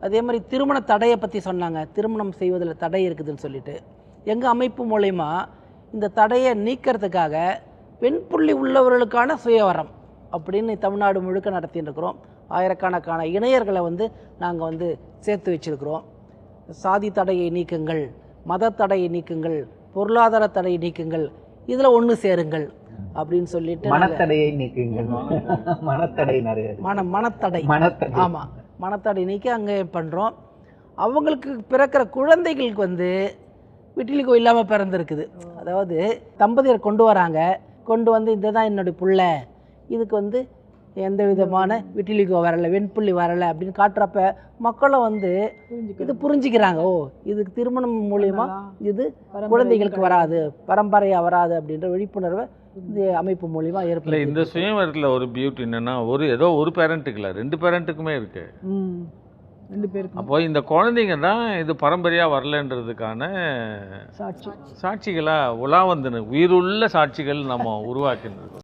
அதே மாதிரி திருமண தடையை பற்றி சொன்னாங்க. திருமணம் செய்வதில் தடை இருக்குதுன்னு சொல்லிட்டு. எங்கள் அமைப்பு மூலயமா இந்த தடையை நீக்கிறதுக்காக பெண் புள்ளி உள்ளவர்களுக்கான சுயவரம் அப்படின்னு தமிழ்நாடு முழுக்க இருக்கிறோம். ஆயிரக்கணக்கான இணையர்களை வந்து நாங்கள் வந்து சேர்த்து வச்சிருக்கிறோம். சாதி தடையை நீக்குங்கள் மத தடையை நீக்குங்கள் பொருளாதார தடையை நீக்குங்கள் இதில் ஒன்று சேருங்கள் அப்படின்னு சொல்லிட்டு மனத்தடையை நீக்குங்கள். மனத்தடை நிறைய. மன மனத்தடை. மனத்தடை. ஆமாம் மனத்தடை நீக்கி அங்கே பண்ணுறோம் அவங்களுக்கு பிறக்கிற குழந்தைகளுக்கு வந்து விட்டிலிக்கோ இல்லாமல் பிறந்திருக்குது. அதாவது தம்பதியர் கொண்டு வராங்க. கொண்டு வந்து இதுதான் என்னுடைய புள்ள. இதுக்கு வந்து எந்த விதமான விட்டிலிக்கோ வரலை வெண்புள்ளி வரலை அப்படின்னு காட்டுறப்ப மக்களும் வந்து இது புரிஞ்சுக்கிறாங்க. ஓ இதுக்கு திருமணம் மூலியமா இது குழந்தைகளுக்கு வராது பரம்பரையாக வராது அப்படின்ற விழிப்புணர்வை இந்த அமைப்பு மூலியமா இல்லை ஏற்படுத்தி இந்த சுயவரத்தில் ஒரு பியூட்டி என்னன்னா ஒரு ஏதோ ஒரு பேரண்ட்டுக்கு இல்லை ரெண்டு பேரண்ட்டுக்குமே இருக்கு. ம். ரெண்டு பேருக்கு அப்போ இந்த குழந்தைங்க தான் இது பரம்பரையாக வரலன்றதுக்கான சாட்சி. சாட்சிகளா உலா வந்து உயிருள்ள சாட்சிகள் நம்ம உருவாக்கின்னு இருக்கோம்